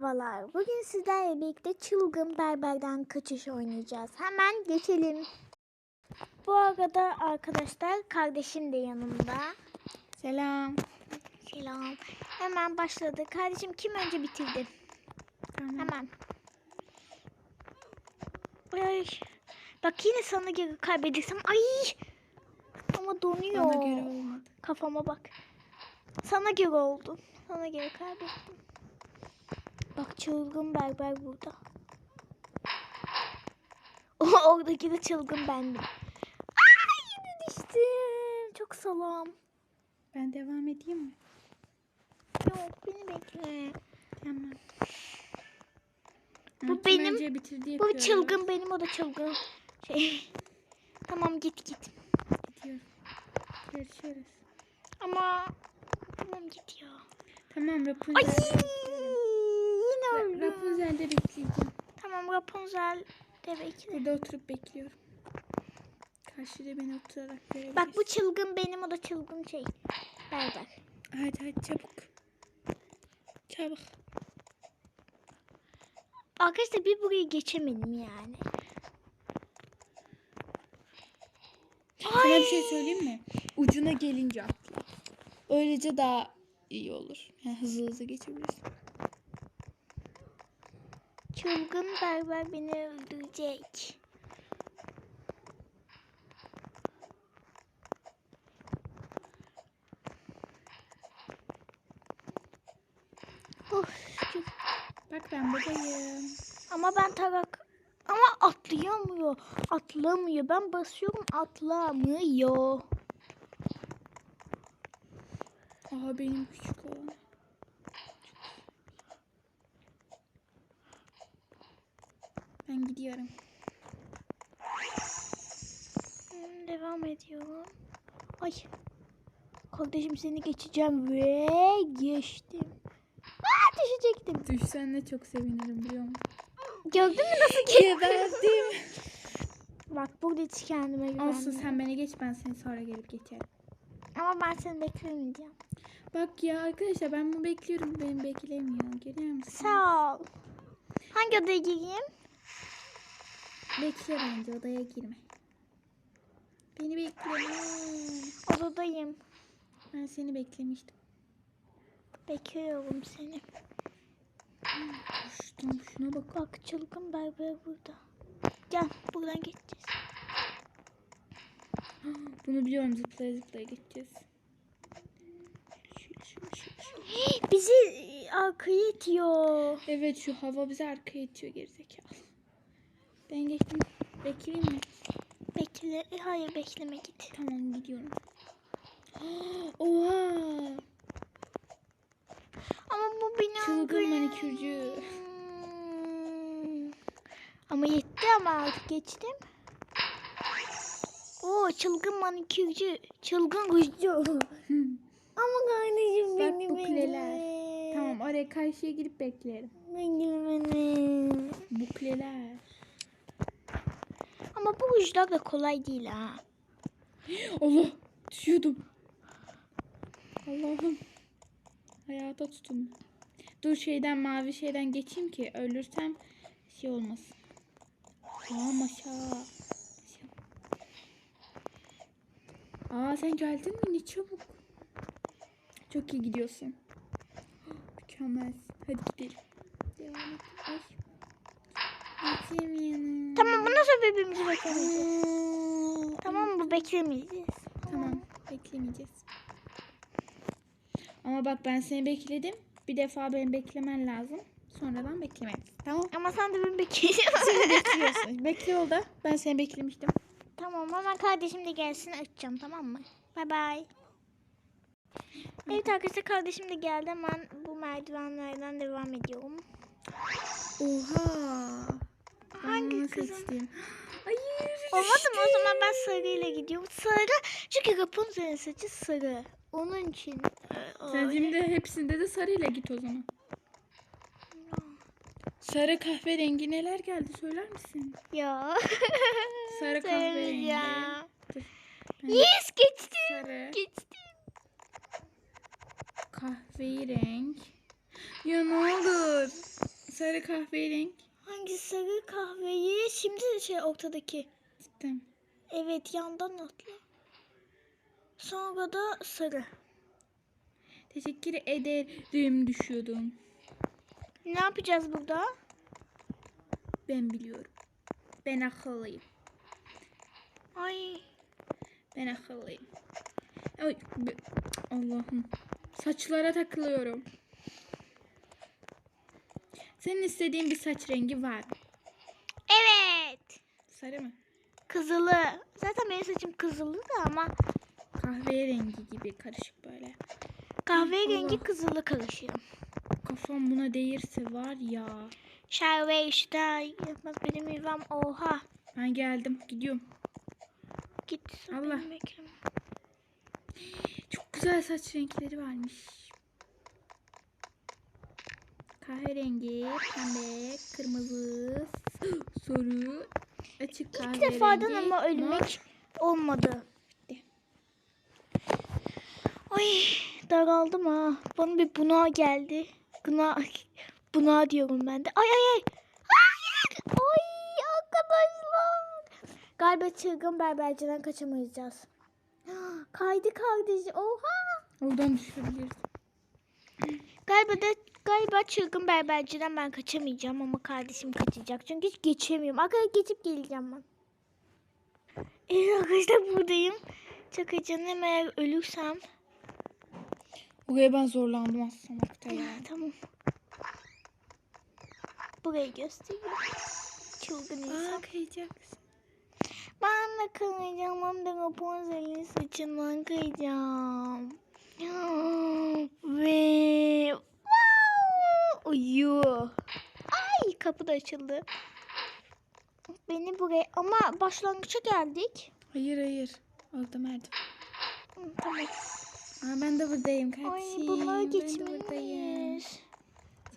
Merhabalar. Bugün sizlerle birlikte çılgın berberden kaçış oynayacağız. Hemen geçelim. Bu arada arkadaşlar kardeşim de yanımda. Selam. Selam. Hemen başladı. Kardeşim kim önce bitirdi? Tamam. Hemen. Ay. Bak yine sana geri kaybedersem. Ay. Ama donuyor. Göre. Kafama bak. Sana göre oldu. Sana göre kaybettim. Bak çılgın berber burada. O oradaki de çılgın bendim. Ay yine düştüm. Çok salam. Ben devam edeyim mi? Yok beni bekle. Tamam. Bu Kim benim- bitirdi Bu çılgın benim o da çılgın. Şey. Tamam git git. Gidiyorum. Görüşürüz. Ama tamam ya. Tamam Ay Rapunzel. öldüm. Rapunzel'de bekleyeceğim. Tamam Rapunzel de bekle. Burada oturup bekliyorum. Karşıda beni oturarak görebilirsin. Bak bu çılgın benim o da çılgın şey. Berber. Hadi hadi çabuk. Çabuk. Arkadaşlar bir burayı geçemedim yani. Sana bir şey söyleyeyim mi? Ucuna gelince atla. Öylece daha iyi olur. Yani hızlı hızlı geçebilirsin. Çılgın berber beni öldürecek. Of. Bak ben buradayım. ama ben tarak ama atlayamıyor. Atlamıyor. Ben basıyorum atlamıyor. Aha benim küçük Ben gidiyorum. Hmm, Devam ediyorum. Ay. Kardeşim seni geçeceğim ve geçtim. Aa düşecektim. Düşsen de çok sevinirim biliyor musun? Gördün mü nasıl? Geberdim. Bak burada hiç kendime güvenmiyorum. Olsun sen beni geç ben seni sonra gelip geçerim. Ama ben seni beklemeyeceğim. Bak ya arkadaşlar ben bunu bekliyorum. Beni beklemiyor. Görüyor musun? Sağ ol. Hangi odaya gireyim? Bekle bence odaya girme. Beni bekleme. Odadayım. Ben seni beklemiştim. Bekliyorum seni. Koştum şuna bak. Bak çılgın berber burada. Gel buradan geçeceğiz. Bunu biliyorum zıplaya zıplaya geçeceğiz. Şöyle, şöyle, şöyle, şöyle. Bizi arkaya itiyor. Evet şu hava bizi arkaya itiyor gerizekalı. Ben geçtim. Bekleyeyim mi? Bekle. Hayır bekleme git. Tamam gidiyorum. Oha! Ama bu beni Çılgın manikürcü. Ama yetti ama artık geçtim. Oo çılgın manikürcü. Çılgın kuşçu. ama kardeşim Bak beni bu kuleler. bekle. Tamam oraya karşıya gidip beklerim. Bekle beni. Kuşlar da kolay değil ha. Allah! Düşüyordum. Allah'ım. Hayata tutun. Dur şeyden mavi şeyden geçeyim ki ölürsem şey olmasın. Aa maşa. Aa sen geldin mi? Ne çabuk. Çok iyi gidiyorsun. Mükemmel. Hadi gidelim. Devam et. Ay. Nasıl birbirimizi beklemeyeceğiz? Tamam bu beklemeyeceğiz. Tamam, beklemeyeceğiz. Ama bak ben seni bekledim. Bir defa beni beklemen lazım. Sonradan beklemeyiz. Tamam. Ama sen de beni bekleyeceksin. Bekliyorsun. Bekle yolda. Ben seni beklemiştim. tamam hemen kardeşim de gelsin açacağım tamam mı? Bay bay. Evet arkadaşlar kardeşim de geldi. Hemen bu merdivenlerden devam ediyorum. Oha. Seçtim. Hayır. Olmadı mı? O zaman ben sarıyla gidiyorum. Sarı çünkü Rapunzel'in saçı sarı. Onun için. Sen şimdi hepsinde de sarıyla git o zaman. Sarı kahverengi neler geldi söyler misin? Ya. Sarı kahverengi. Ben Yes geçtim. Sarı. Geçtim. Kahveyi renk. Ya ne olur. Sarı kahverengi. Hangi sarı kahveyi? Şimdi şey ortadaki. Cidden. Evet yandan atla. Sonra da sarı. Teşekkür ederim düşüyordum. Ne yapacağız burada? Ben biliyorum. Ben akıllıyım. Ay Ben akıllıyım. Ay, Allah'ım. Saçlara takılıyorum. Senin istediğin bir saç rengi var mı? evet. Sarı mı? Kızılı. Zaten benim saçım kızılı da ama Kahverengi gibi karışık böyle. kahverengi Allah. kızılı karışıyor. Kafam buna değirse var ya. Şerve işte yapmaz benim yuvam oha. Ben geldim. Gidiyorum. Git Allah. Çok güzel saç renkleri varmış. Kahverengi, pembe, kırmızı, sarı, açık İlk kahverengi. defadan ama mor. ölmek olmadı. Bitti. Ay daraldım ha. Bana bir buna geldi. Buna, buna diyorum ben de. Ay ay ay. Hayır. Ay arkadaşlar. Galiba çılgın berberciden kaçamayacağız. Kaydı kardeş. Oha. Oradan düşebiliriz. Galiba da galiba çılgın berberciden ben kaçamayacağım ama kardeşim kaçacak. Çünkü hiç geçemiyorum. Arkadaşlar geçip geleceğim ben. Evet arkadaşlar buradayım. Çok acınım eğer ölürsem. Buraya ben zorlandım atlamakta ya. Tamam. Burayı gösteriyor. Çılgın insan. Aa kayacaksın. Ben de kayacağım. Hem de Rapunzel'in saçından kayacağım. Ve wow! uyu. Ay kapı da açıldı. Beni buraya ama başlangıça geldik. Hayır hayır. Orada merdiven. Tamam. Aa, ben de buradayım Ay kardeşim. bunları de buradayım. geçmeliyiz.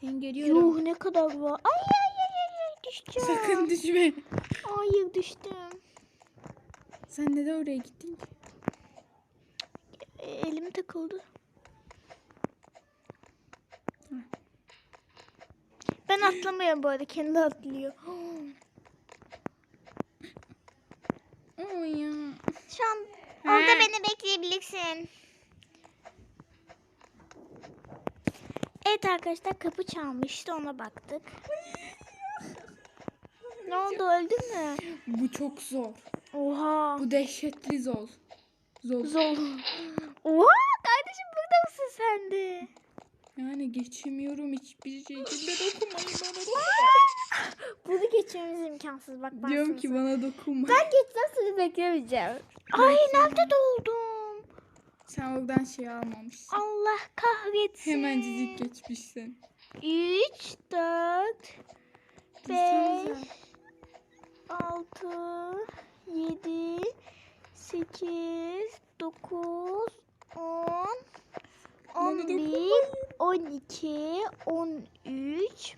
Seni görüyorum. Yuh ne kadar var. Ay ay ay ay, ay düşeceğim. Sakın düşme. Hayır düştüm. Sen neden oraya gittin ki? Elim takıldı. Ben atlamıyorum bu arada. Kendi atlıyor. Oo ya. Şu an orada beni bekleyebilirsin. Evet arkadaşlar kapı çalmıştı ona baktık. ne oldu öldün mü? Bu çok zor. Oha. Bu dehşetli zor. Zor. Zor. Oha kardeşim burada mısın sen de? Yani geçemiyorum hiçbir şekilde dokunmayın bana. Bunu geçmemiz imkansız bak ben Diyorum ki bana dokunma. Ben geçsem seni beklemeyeceğim. Ay nerede doldum? Sen oradan şey almamışsın. Allah kahretsin. Hemencik geçmişsin. 3, 4, 5, Dursanıza. 6, 7, 8, 9, 10, Bana 11, dokunmayın. 12, 13,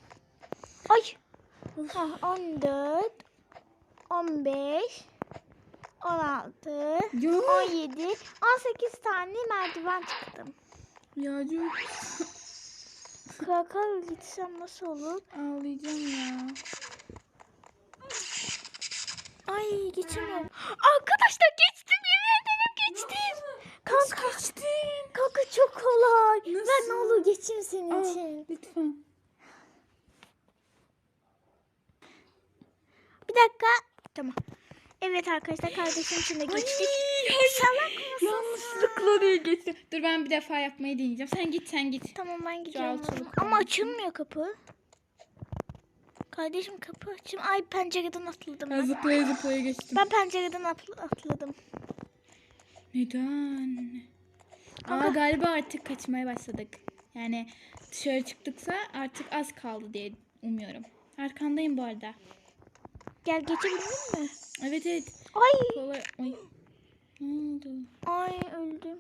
ay, ha, 14, 15, 16, Ya, 17, 18 tane merdiven çıktım. ya çok Krakar gitsem nasıl olur? ağlayacağım ya. Ay geçemiyorum. Arkadaşlar geçtim. Kanka. geçtin? Kanka çok kolay. Nasıl? ne olur geçeyim senin Al, için. lütfen. Bir dakika. Tamam. Evet arkadaşlar kardeşim için de geçtik. Salak mısın? Yanlışlıkla diye geçtim. Dur ben bir defa yapmayı deneyeceğim. Sen git sen git. Tamam ben alçalık Ama açılmıyor kapı. Kardeşim kapı açım. Ay pencereden atladım Ben ben. zıplaya zıplaya geçtim. Ben pencereden atl- atladım. Neden? Aa galiba artık kaçmaya başladık. Yani dışarı çıktıksa artık az kaldı diye umuyorum. Arkandayım bu arada. Gel geçebildin mi? Evet evet. Ay. Kolay. Ay. Ne oldu? Ay öldüm.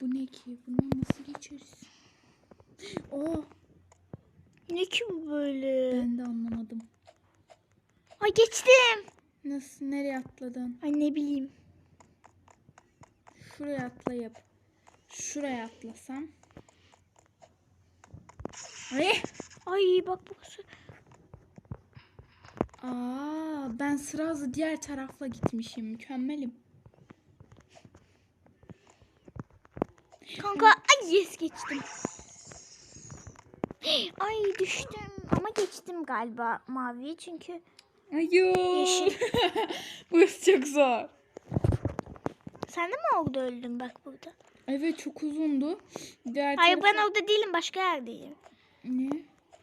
Bu ne ki? Bundan nasıl geçeriz? Oh Ne ki bu böyle? ben de anlamadım. Ay geçtim. Nasıl nereye atladın? Ay ne bileyim. Şuraya atlayıp şuraya atlasam. Ay Ay bak burası. Aa, ben sıra hızlı diğer tarafla gitmişim. Mükemmelim. Kanka ay yes geçtim. Ay düştüm ama geçtim galiba maviye çünkü Ayo. Yeşil. Burası çok zor. Sen de mi orada öldün bak burada? Evet çok uzundu. Diğer Hayır ben tarafa- orada değilim başka yerdeyim. Ne?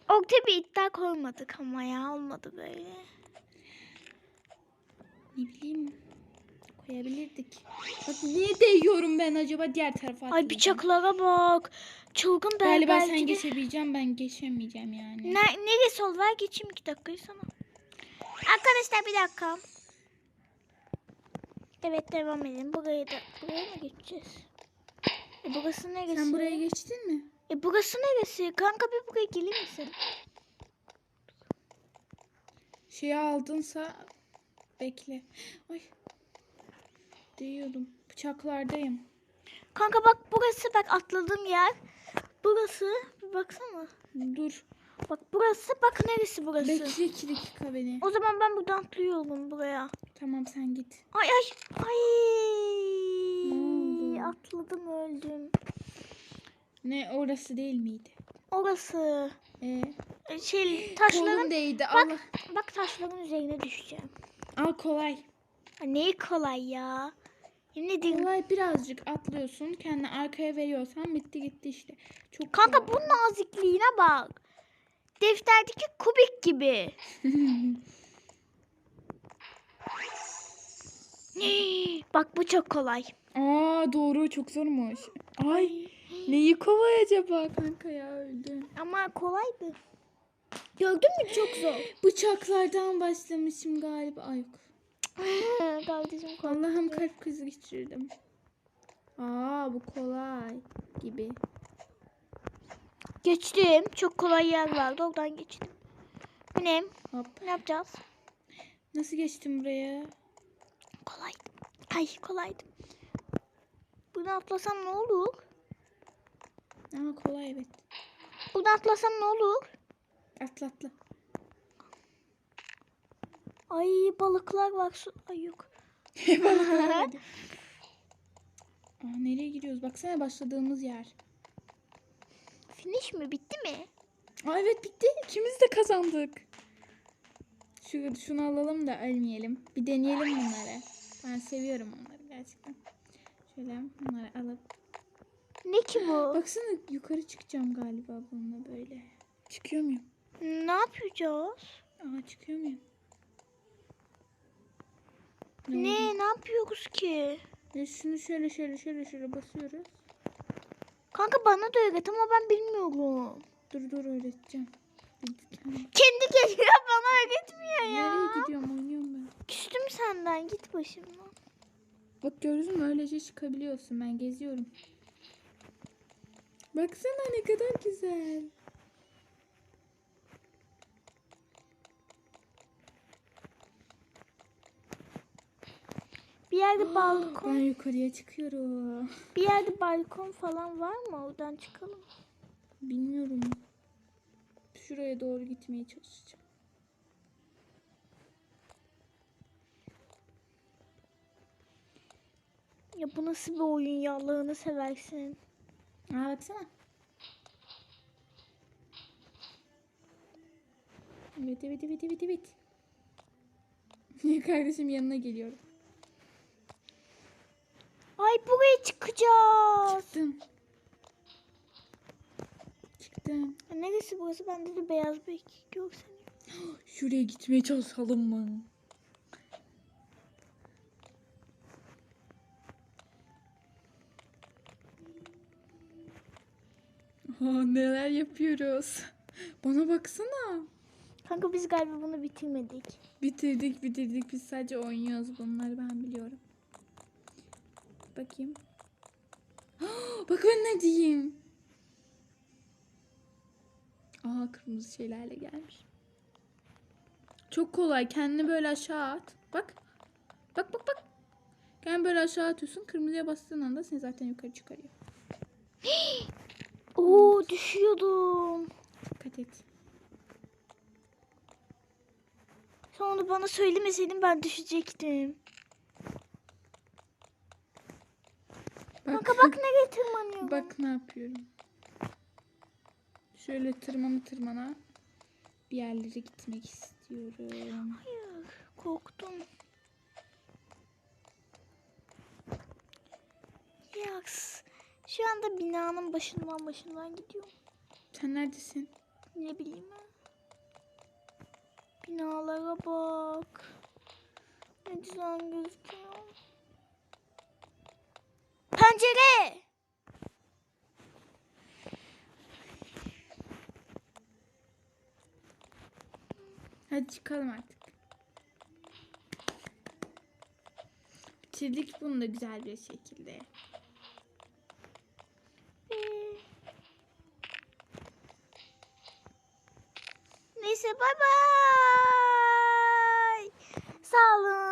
Orada bir iddia koymadık ama ya olmadı böyle. Ne bileyim. Koyabilirdik. Bak niye değiyorum ben acaba diğer tarafa Ay atlayacağım. bıçaklara bak. Çılgın ben Galiba belki sen de- geçebileceğim ben geçemeyeceğim yani. Ne, neresi ol ver geçeyim iki dakikayı sana. Arkadaşlar bir dakika. Evet devam edelim. Buraya da buraya mı geçeceğiz? E burası neresi? Sen buraya geçtin mi? E burası neresi? Kanka bir buraya gelir misin? Şeyi aldınsa bekle. Ay. Değiyordum. Bıçaklardayım. Kanka bak burası bak atladığım yer. Burası bir baksana. Dur. Bak burası bak neresi burası? Bekle iki dakika beni. O zaman ben buradan atlıyorum buraya. Tamam sen git. Ay ay ay. Ne? Atladım öldüm. Ne orası değil miydi? Orası. Ee, E, Şey kolum taşların değdi. Bak. Allah. bak taşların üzerine düşeceğim. Al kolay. Neyi kolay ya? Yemin ederim. Kolay birazcık atlıyorsun. Kendini arkaya veriyorsan bitti gitti işte. Çok Kanka kolay. bu nazikliğine bak. Defterdeki kubik gibi. bak bu çok kolay. Aa doğru çok zormuş. Ay neyi kolay acaba kanka ya öldü. Ama kolaydı. Gördün mü çok zor. Bıçaklardan başlamışım galiba. Ay yok. Kardeşim. Allah'ım kalp krizi geçirdim. Aa bu kolay gibi. Geçtim. Çok kolay yer vardı. Oradan geçtim. Bu ne? Hop. Ne yapacağız? Nasıl geçtim buraya? Kolaydı. Ay kolaydı. Bunu atlasam ne olur? Aa kolay evet. Bunu atlasam ne olur? Atla atla. Ay balıklar var. Su... Ay yok. Hadi. Aa, nereye gidiyoruz? Baksana başladığımız yer. Finish mi? Bitti mi? Aa, evet bitti. İkimiz de kazandık. Şu, şunu alalım da ölmeyelim. Bir deneyelim bunları. Ben seviyorum onları gerçekten. Şöyle bunları alıp. Ne ki bu? Baksana yukarı çıkacağım galiba bununla böyle. Çıkıyor muyum? Ne yapacağız? Aa çıkıyor muyum? oldu? Ne? Ne yapıyoruz ki? Ya şunu şöyle şöyle şöyle şöyle basıyoruz. Kanka bana da öğret ama ben bilmiyorum. Dur dur öğreteceğim. Kendi geliyor bana öğretmiyor ya. Nereye gidiyorum oynuyorum ben. Küstüm senden git başımdan. Bak gördün mü öylece çıkabiliyorsun. Ben geziyorum. Baksana ne kadar güzel. Bir yerde Ben balkon, yukarıya çıkıyorum. bir yerde balkon falan var mı? Oradan çıkalım. Bilmiyorum. Şuraya doğru gitmeye çalışacağım. Ya bu nasıl bir oyun ya Allah'ını seversin. Aa baksana. Evet evet evet evet evet. Kardeşim yanına geliyorum. Ay buraya çıkacağız. Çıktım. Çıktım. Neresi burası? Bende de beyaz bir görsel. Şuraya gitmeye çalışalım mı? Aa, neler yapıyoruz? Bana baksana. Kanka biz galiba bunu bitirmedik. Bitirdik bitirdik. Biz sadece oynuyoruz bunları ben biliyorum. Bakayım. Bak ben ne diyeyim. Aa kırmızı şeylerle gelmiş. Çok kolay. Kendini böyle aşağı at. Bak. Bak bak bak. Kendini böyle aşağı atıyorsun. Kırmızıya bastığın anda seni zaten yukarı çıkarıyor. Oo düşüyordum. Dikkat et. Sen onu bana söylemeseydin ben düşecektim. Kanka bak nereye tırmanıyorum. Bak ne yapıyorum. Şöyle tırmana tırmana bir yerlere gitmek istiyorum. Hayır korktum. Yaks. Şu anda binanın başından başından gidiyorum. Sen neredesin? Ne bileyim ben. Binalara bak. Ne güzel gözüküyor. Pencere! Hadi çıkalım artık. Bitirdik bunu da güzel bir şekilde. Neyse bay bay. Sağ olun.